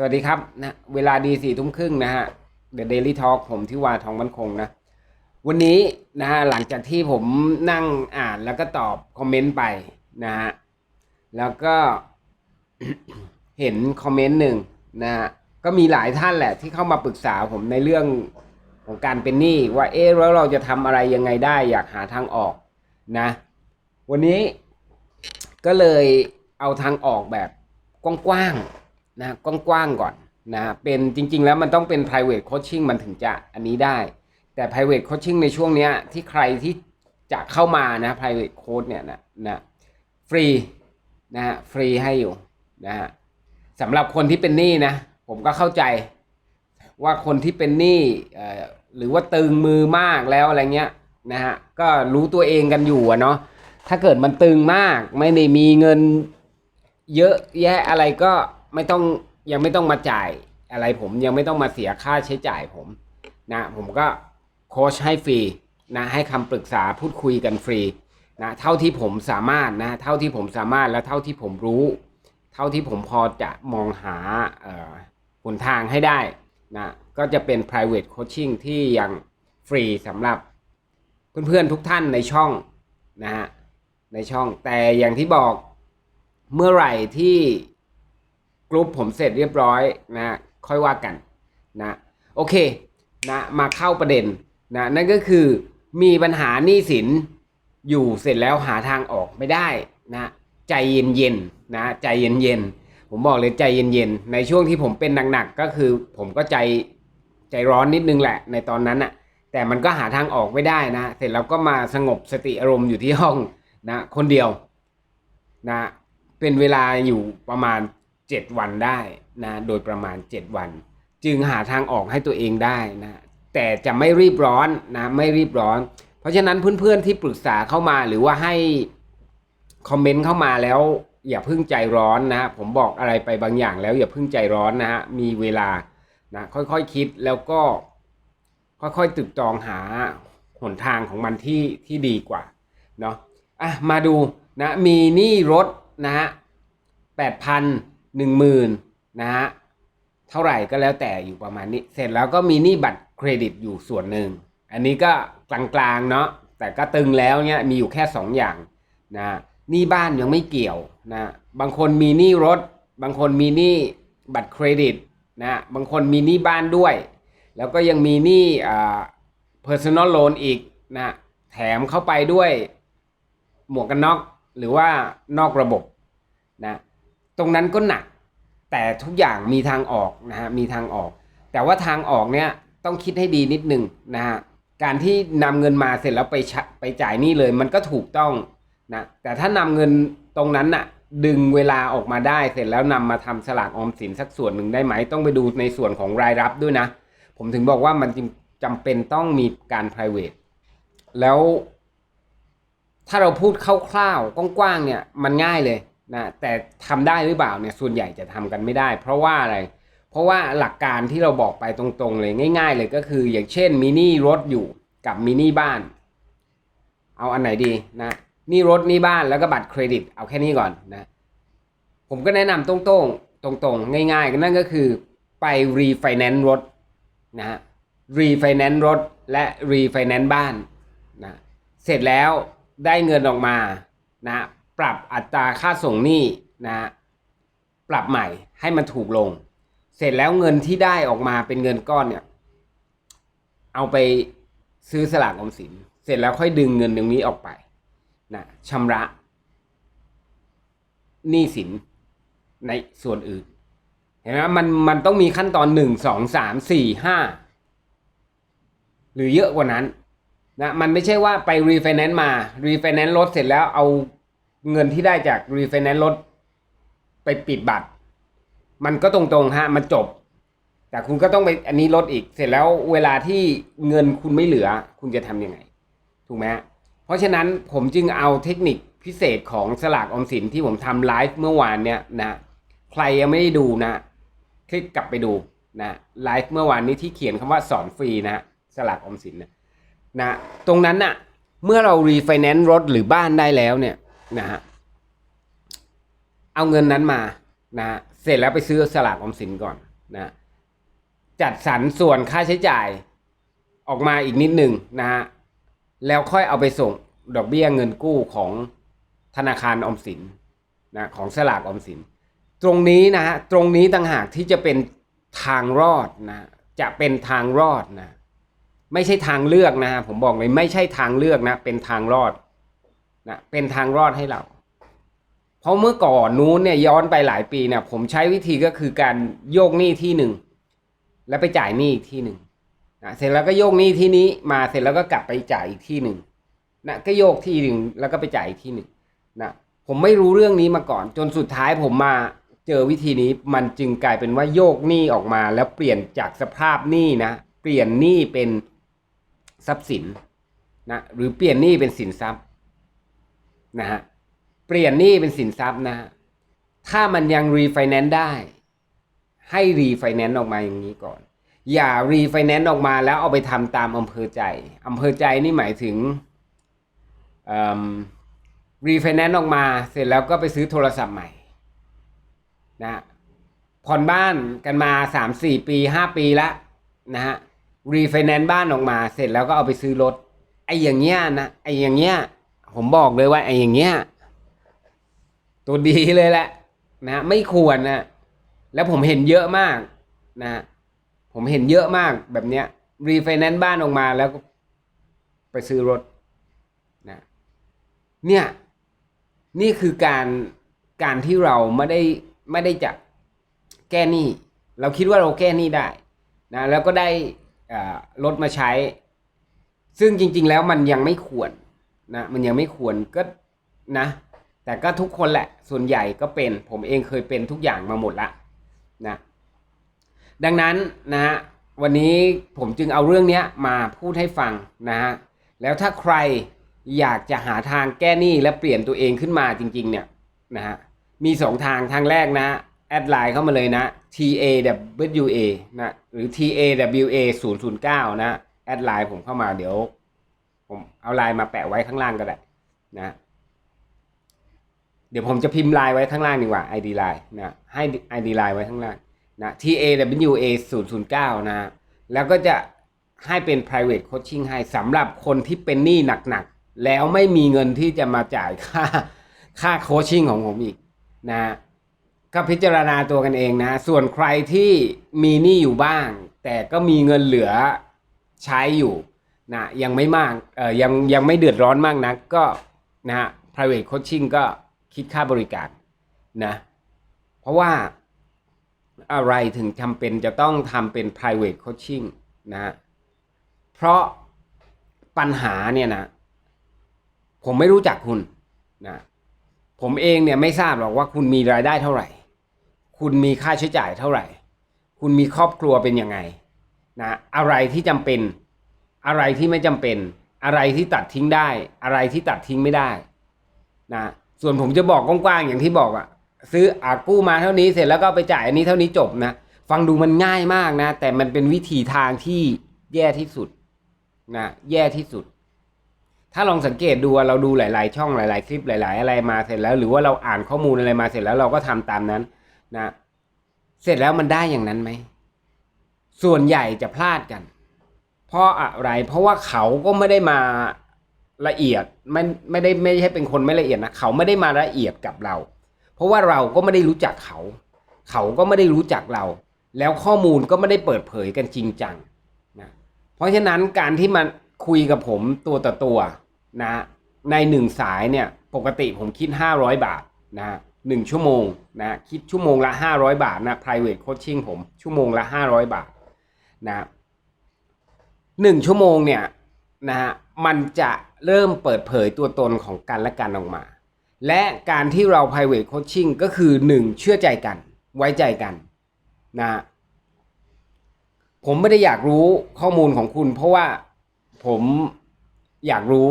สวัสดีครับนะเวลาดีสี่ทุ่มครึ่งนะฮะ The Daily Talk ผมที่วาทองมั่นคงนะ วันนี้นะฮะหลังจากที่ผมนั่งอ่านแล้วก็ตอบคอมเมนต์ไปนะฮะ แล้วก็เห็นคอมเมนต์หนึ่งนะฮะ ก็มีหลายท่านแหละที่เข้ามาปรึกษาผมในเรื่องของการเป็นหนี้ว่าเอ๊ะแล้วเราจะทำอะไรยังไงได้ อยากหาทางออกนะ วันนี้ก็เลยเอาทางออกแบบกว้างๆ นะกว้างๆก่อนนะเป็นจริง ๆ แล้วมันต้องเป็น private coaching มันถึงจะอันนี้ได้ แต่ private coaching ในช่วงเนี้ยที่ใครที่จะเข้ามานะ private coach เนี่ยนะนะฟรีนะฮะฟรีให้อยู่นะฮะสำหรับคนที่เป็นหนี้นะ ผมก็เข้าใจว่าคนที่เป็นหนี้หรือว่าตึงมือมากแล้วอะไรเงี้ยนะฮะก็รู้ตัวเองกันอยู่เนาะถ้าเกิดมันตึงมากไม่ได้มีเงินเยอะแยะอะไรก็ ไม่ต้องยังไม่ต้องมาจ่ายอะไรผมยังไม่ต้องมาเสียค่าใช้จ่ายผมนะผมก็โค้ชให้ฟรีนะให้คำปรึกษาพูดคุยกันฟรีนะเท่าที่ผมสามารถนะเท่าที่ผมสามารถและเท่าที่ผมรู้ เท่าที่ผมพอจะมองหาเอ่อหนทางให้ได้นะก็จะเป็น private coaching ที่ยังฟรีสำหรับเพื่อนๆทุกท่านในช่องนะฮะในช่องแต่อย่างที่บอกเมื่อไหร่ที่ กรุ๊ปผมเสร็จเรียบร้อยนะ ค่อยว่ากันนะโอเคนะมาเข้าประเด็นนะนั่นก็คือมีปัญหาหนี้สินอยู่เสร็จแล้วหาทางออกไม่ได้นะใจเย็นๆนะใจเย็นๆผมบอกเลยใจเย็นๆในช่วงที่ผมเป็นหนักๆก็คือผมก็ใจใจร้อนนิดนึงแหละในตอนนั้นอะแต่มันก็หาทางออกไม่ได้นะ เสร็จแล้วก็มาสงบสติอารมณ์อยู่ที่ห้องนะคนเดียวนะเป็นเวลาอยู่ประมาณ 7 วันได้นะโดยประมาณ 7 วัน จึงหาทางออกให้ตัวเองได้นะแต่จะไม่รีบร้อนนะไม่รีบร้อน เพราะฉะนั้นเพื่อนๆที่ปรึกษาเข้ามาหรือว่าให้คอมเมนต์เข้ามาแล้วอย่าเพิ่งใจร้อนนะผมบอกอะไรไปบางอย่างแล้วอย่าเพิ่งใจร้อนนะฮะมีเวลานะค่อยๆคคิดแล้วก็ค่อยๆตึกตองหาหนทางของมันที่ที่ดีกว่าเนาะอะมาดูนะมีหนี้รถนะฮะแปดพัน หนึ่งหมื่นนะฮะเท่าไหร่ก็แล้วแต่อยู่ประมาณนี้ เสร็จแล้วก็มีหนี้บัตรเครดิตอยู่ส่วนหนึ่ง อันนี้ก็กลางๆเนาะแต่ก็ตึงแล้วเนี่ยมีอยู่แค่สองอย่างนะหนี้บ้านยังไม่เกี่ยวนะบางคนมีหนี้รถ บางคนมีหนี้บัตรเครดิตนะบางคนมีหนี้บ้านด้วย แล้วก็ยังมีหนี้อ่า personal loan อีกนะแถมเข้าไปด้วยหมวกกันน็อกหรือว่านอกระบบนะ ตรงนั้นก็หนัก แต่ทุกอย่างมีทางออกนะฮะมีทางออก แต่ว่าทางออกเนี่ยต้องคิดให้ดีนิดนึงนะฮะการที่นำเงินมาเสร็จแล้วไปชไปจ่ายนี้เลย มันก็ถูกต้องนะแต่ถ้านำเงินตรงนั้นน่ะดึงเวลาออกมาได้เสร็จแล้วนำมาทำสลากออมสินสักส่วนหนึ่งได้ไหม ต้องไปดูในส่วนของรายรับด้วยนะ ผมถึงบอกว่ามันจำจำเป็นต้องมีการ private แล้ว ถ้าเราพูดคร่าวๆกว้างๆเนี่ย มันง่ายเลย นะแต่ทำได้หรือเปล่าเนี่ยส่วนใหญ่จะทำกันไม่ได้ เพราะว่าอะไร เพราะว่าหลักการที่เราบอกไปตรงๆเลยง่าย ๆ เลยก็คือ อย่างเช่นมินี่รถอยู่กับมินี่บ้าน เอาอันไหนดีนะนี่รถนี่บ้านแล้วก็บัตรเครดิต เอาแค่นี้ก่อนนะผมก็แนะนำตรงๆตรงๆง่ายๆนั่นก็คือไปรีไฟแนนซ์รถนะฮะรีไฟแนนซ์รถและรีไฟแนนซ์บ้านนะเสร็จแล้วได้เงินออกมานะ ปรับอัตราค่าส่งหนี้นะปรับใหม่ให้มันถูกลง เสร็จแล้วเงินที่ได้ออกมาเป็นเงินก้อนเนี่ย เอาไปซื้อสลากออมสิน เสร็จแล้วค่อยดึงเงินตรงนี้ออกไปนะชำระหนี้สินในส่วนอื่นเห็นไหมมันมันต้องมีขั้นตอนหนึ่งสองสามสี่ห้าหรือเยอะกว่านั้นนะมันไม่ใช่ว่าไปรีไฟแนนซ์มารีไฟแนนซ์รถเสร็จแล้วเอา เงินที่ได้จากรีไฟแนนซ์รถไปปิดบัตร มันก็ตรงๆฮะมันจบ แต่คุณก็ต้องไปอันนี้ลดอีก เสร็จแล้วเวลาที่เงินคุณไม่เหลือ คุณจะทำยังไง ถูกไหมเพราะฉะนั้นผมจึงเอาเทคนิคพิเศษของสลากออมสินที่ผมทำไลฟ์เมื่อวานเนี่ยนะใครยังไม่ได้ดูนะ คลิกกลับไปดูนะไลฟ์เมื่อวานนี้ที่เขียนคำว่าสอนฟรีนะสลากออมสินนะนะตรงนั้นน่ะเมื่อเรารีไฟแนนซ์รถหรือบ้านได้แล้วเนี่ย นะฮะเอาเงินนั้นมานะเสร็จแล้วไปซื้อสลากออมสินก่อนนะจัดสรรส่วนค่าใช้จ่ายออกมาอีกนิดหนึ่งนะฮะแล้วค่อยเอาไปส่งดอกเบี้ยเงินกู้ของธนาคารออมสินนะของสลากออมสิน ตรงนี้นะฮะตรงนี้ต่างหากที่จะเป็นทางรอดนะจะเป็นทางรอดนะไม่ใช่ทางเลือกนะฮะผมบอกเลยไม่ใช่ทางเลือกนะเป็นทางรอด นะเป็นทางรอดให้เรา เพราะเมื่อก่อนนู้นเนี่ยย้อนไปหลายปีเนี่ยผมใช้วิธีก็คือการโยกหนี้ที่หนึ่งแล้วไปจ่ายหนี้อีกที่หนึ่งนะเสร็จแล้วก็โยกหนี้ที่นี้มาเสร็จแล้วก็กลับไปจ่ายอีกที่หนึ่งนะก็โยกที่หนึ่งแล้วก็ไปจ่ายอีกที่หนึ่งนะผมไม่รู้เรื่องนี้มาก่อน จนสุดท้ายผมมาเจอวิธีนี้มันจึงกลายเป็นว่าโยกหนี้ออกมา แล้วเปลี่ยนจากสภาพหนี้นะเปลี่ยนหนี้เป็นทรัพย์สินนะหรือเปลี่ยนหนี้เป็นสินทรัพย์ นะฮะเปลี่ยนหนี้เป็นสินทรัพย์นะฮะถ้ามันยังรีไฟแนนซ์ได้ ให้รีไฟแนนซ์ออกมาอย่างนี้ก่อน อย่ารีไฟแนนซ์ออกมาแล้วเอาไปทำตามอำเภอใจอำเภอใจนี่หมายถึงรีไฟแนนซ์ออกมาเสร็จแล้วก็ไปซื้อโทรศัพท์ใหม่นะผ่อนบ้านกันมาสามสี่ปีห้าปีละนะฮะรีไฟแนนซ์บ้านออกมาเสร็จแล้วก็เอาไปซื้อรถไอ้อย่างเงี้ยนะไอ้อย่างเงี้ย ผมบอกเลยว่าไอ้อย่างเงี้ยตัวดีเลยแหละ นะไม่ควรนะแล้วผมเห็นเยอะมากนะผมเห็นเยอะมากแบบเนี้ยรีไฟแนนซ์บ้านออกมาแล้วก็ไปซื้อรถนะเนี่ยนี่คือการการที่เราไม่ได้ไม่ได้จะแก้หนี้ เราคิดว่าเราแก้หนี้ได้นะแล้วก็ได้รถมาใช้ ซึ่งจริง ๆ แล้วมันยังไม่ควร นะมันยังไม่ควรก็นะ แต่ก็ทุกคนแหละส่วนใหญ่ก็เป็น ผมเองเคยเป็นทุกอย่างมาหมดละนะดังนั้นนะฮะวันนี้ผมจึงเอาเรื่องนี้มาพูดให้ฟังนะฮะแล้วถ้าใครอยากจะหาทางแก้หนี้และเปลี่ยนตัวเองขึ้นมาจริงๆเนี่ยนะฮะมีสองทางทางแรกนะแอดไลน์เข้ามาเลยนะ T A W A นะหรือ T A W A 0 0 9นะแอดไลน์ผมเข้ามาเดี๋ยว ผมเอาลน์มาแปะไว้ข้างล่างก็ได้นะ เดี๋ยวผมจะพิมพ์ลน์ไว้ข้างล่างดีกว่า ID ไลน์นะ ให้ ID ไลน์ไว้ข้างล่างนะ T A W A 0 0 9 นะ แล้วก็จะให้เป็น private coaching ให้สำหรับคนที่เป็นหนี้หนักๆ แล้วไม่มีเงินที่จะมาจ่ายค่าค่าโคชชิ่งของผมอีกนะก็พิจารณาตัวกันเองนะ ส่วนใครที่มีหนี้อยู่บ้าง แต่ก็มีเงินเหลือใช้อยู่ นะยังไม่มากเอ่อยังยังไม่เดือดร้อนมากนะก็นะฮะ private coaching ก็คิดค่าบริการนะเพราะว่าอะไรถึงจำเป็นจะต้องทำเป็น private coaching นะเพราะปัญหาเนี่ยนะผมไม่รู้จักคุณนะผมเองเนี่ยไม่ทราบหรอกว่าคุณมีรายได้เท่าไหร่ คุณมีค่าใช้จ่ายเท่าไหร่ คุณมีครอบครัวเป็นยังไงนะอะไรที่จำเป็น อะไรที่ไม่จำเป็น อะไรที่ตัดทิ้งได้ อะไรที่ตัดทิ้งไม่ได้นะส่วนผมจะบอกกว้างๆอย่างที่บอกอะซื้ออากู้มาเท่านี้เสร็จแล้วก็ไปจ่ายอันนี้เท่านี้จบนะฟังดูมันง่ายมากนะ แต่มันเป็นวิธีทางที่แย่ที่สุดนะแย่ที่สุด ถ้าลองสังเกตดูเราดูหลาย ๆ ช่องหลาย ๆ คลิปหลาย ๆ อะไรมาเสร็จแล้ว หรือว่าเราอ่านข้อมูลอะไรมาเสร็จแล้วเราก็ทำตามนั้นนะเสร็จแล้วมันได้อย่างนั้นไหมส่วนใหญ่จะพลาดกัน เพราะอะไร เพราะว่าเขาก็ไม่ได้มาละเอียดไม่ไม่ได้ไม่ใช่เป็นคนไม่ละเอียดนะเขาไม่ได้มาละเอียดกับเรา เพราะว่าเราก็ไม่ได้รู้จักเขา เขาก็ไม่ได้รู้จักเรา แล้วข้อมูลก็ไม่ได้เปิดเผยกันจริงจังนะเพราะฉะนั้นการที่มันคุยกับผมตัวต่อตัวนะในหนึ่งสายเนี่ยปกติผมคิด 500 บาทนะหนึ่งชั่วโมงนะคิดชั่วโมงละ 500 บาทนะ private coaching ผมชั่วโมงละ 500 บาทนะ หนึ่งชั่วโมงเนี่ยนะฮะมันจะเริ่มเปิดเผยตัวตนของกันและกันออกมา และการที่เรา private coaching ก็คือหนึ่งเชื่อใจกัน ไว้ใจกันนะผมไม่ได้อยากรู้ข้อมูลของคุณ เพราะว่าผมอยากรู้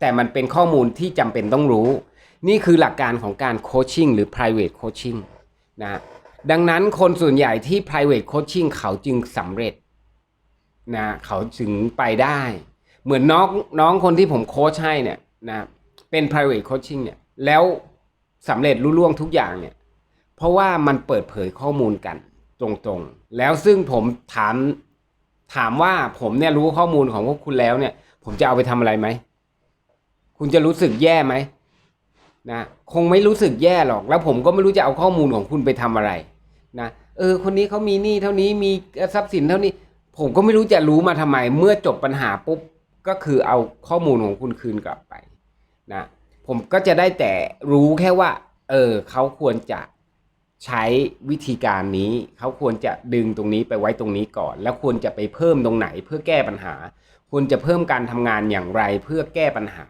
แต่มันเป็นข้อมูลที่จำเป็นต้องรู้ นี่คือหลักการของการโคชชิ่งหรือ private coaching นะดังนั้นคนส่วนใหญ่ที่ private coaching เขาจึงสำเร็จ นะเขาถึงไปได้ เหมือนน้องน้องคนที่ผมโค้ชให้เนี่ยนะเป็น private coaching เนี่ยแล้วสำเร็จรุ่ล่วงทุกอย่างเนี่ยเพราะว่ามันเปิดเผยข้อมูลกันตรงๆ แล้วซึ่งผมถามถามว่าผมเนี่ยรู้ข้อมูลของพวกคุณแล้วเนี่ย ผมจะเอาไปทำอะไรไหม คุณจะรู้สึกแย่ไหมนะคงไม่รู้สึกแย่หรอก แล้วผมก็ไม่รู้จะเอาข้อมูลของคุณไปทำอะไรนะเออ คนนี้เขามีหนี้เท่านี้มีทรัพย์สินเท่านี้ ผมก็ไม่รู้จะรู้มาทำไม เมื่อจบปัญหาปุ๊บก็คือเอาข้อมูลของคุณคืนกลับไปนะผมก็จะได้แต่รู้แค่ว่า เออเขาควรจะใช้วิธีการนี้ เขาควรจะดึงตรงนี้ไปไว้ตรงนี้ก่อน แล้วควรจะไปเพิ่มตรงไหนเพื่อแก้ปัญหา ควรจะเพิ่มการทำงานอย่างไรเพื่อแก้ปัญหา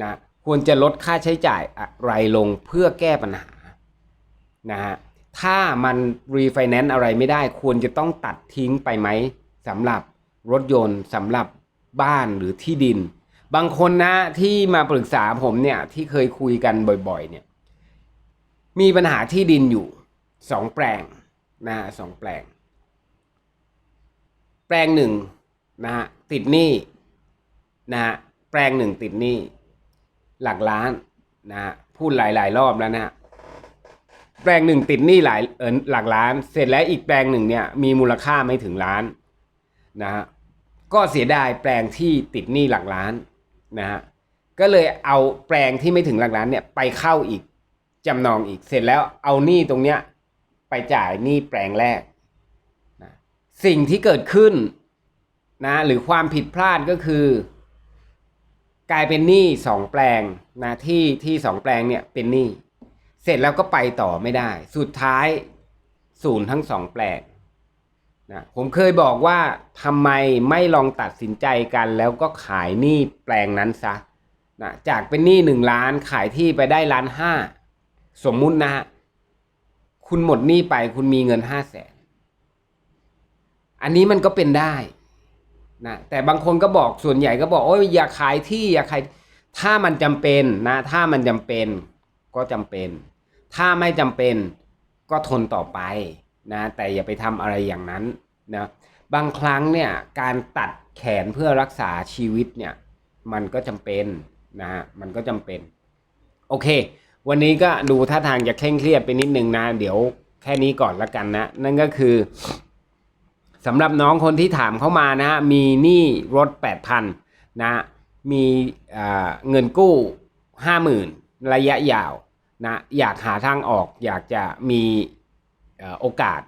นะควรจะลดค่าใช้จ่ายอะไรลงเพื่อแก้ปัญหานะฮะถ้ามันรีไฟแนนซ์อะไรไม่ได้ ควรจะต้องตัดทิ้งไปไหม สำหรับรถยนต์สำหรับบ้านหรือที่ดิน บางคนนะที่มาปรึกษาผมเนี่ยที่เคยคุยกันบ่อยๆเนี่ยมีปัญหาที่ดินอยู่สองแปลงนะสองแปลง แปลงหนึ่งนะฮะติดหนี้นะฮะแปลงหนึ่งติดหนี้หลักล้านนะฮะพูดหลายๆรอบแล้วนะฮะแปลงหนึ่งติดหนี้หลายเออหลักล้าน เสร็จแล้วอีกแปลงหนึ่งเนี่ยมีมูลค่าไม่ถึงล้าน นะฮะก็เสียดายแปลงที่ติดหนี้หลักล้านนะฮะก็เลยเอาแปลงที่ไม่ถึงหลักล้านเนี่ยไปเข้าอีกจำนองอีกเสร็จแล้วเอาหนี้ตรงเนี้ยไปจ่ายหนี้แปลงแรกนะสิ่งที่เกิดขึ้นนะหรือความผิดพลาดก็คือ กลายเป็นหนี้สองแปลงนะที่ที่สองแปลงเนี่ยเป็นหนี้เสร็จแล้วก็ไปต่อไม่ได้ สุดท้ายศูนย์ทั้งสองแปลง นะผมเคยบอกว่าทำไมไม่ลองตัดสินใจกันแล้วก็ขายหนี้แปลงนั้นซะนะจากเป็นหนี้หนึ่งล้านขายที่ไปได้ล้านห้าสมมุตินะฮะคุณหมดหนี้ไปคุณมีเงินห้าแสนอันนี้มันก็เป็นได้นะแต่บางคนก็บอกส่วนใหญ่ก็บอกโอ้ยอย่าขายที่อย่าขายถ้ามันจำเป็นนะ ถ้ามันจำเป็นก็จำเป็น ถ้าไม่จำเป็นก็ทนต่อไป นะแต่อย่าไปทำอะไรอย่างนั้นนะบางครั้งเนี่ยการตัดแขนเพื่อรักษาชีวิตเนี่ยมันก็จำเป็นนะฮะมันก็จำเป็น โอเค วันนี้ก็ดูท่าทางจะเคร่งเครียดไปนิดนึงนะ เดี๋ยวแค่นี้ก่อนละกันนะ นั่นก็คือสำหรับน้องคนที่ถามเข้ามานะฮะมีหนี้รถ 8,000นะมีเงินกู้ 50,000 ระยะยาวนะอยากหาทางออกอยากจะมี โอกาส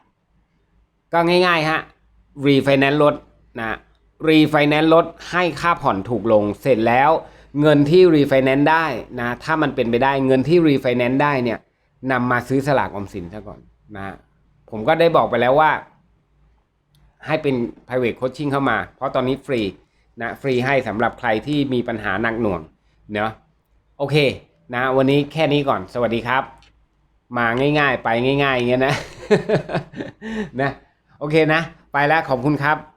ก็ง่ายๆฮะรีไฟแนนซ์รถนะรีไฟแนนซ์รถให้ค่าผ่อนถูกลงเสร็จแล้วเงินที่รีไฟแนนซ์ได้นะถ้ามันเป็นไปได้เงินที่รีไฟแนนซ์ได้เนี่ยนำมาซื้อสลากออมสินซะก่อนนะผมก็ได้บอกไปแล้วว่า ให้เป็น private coaching เข้ามา เพราะตอนนี้ฟรีนะฟรีให้สำหรับใครที่มีปัญหาหนักหน่วงเนาะโอเคนะวันนี้แค่นี้ก่อนสวัสดีครับ มาง่ายๆ ไปง่ายๆอย่างเงี้ยนะ นะ โอเคนะ ไปแล้วขอบคุณครับ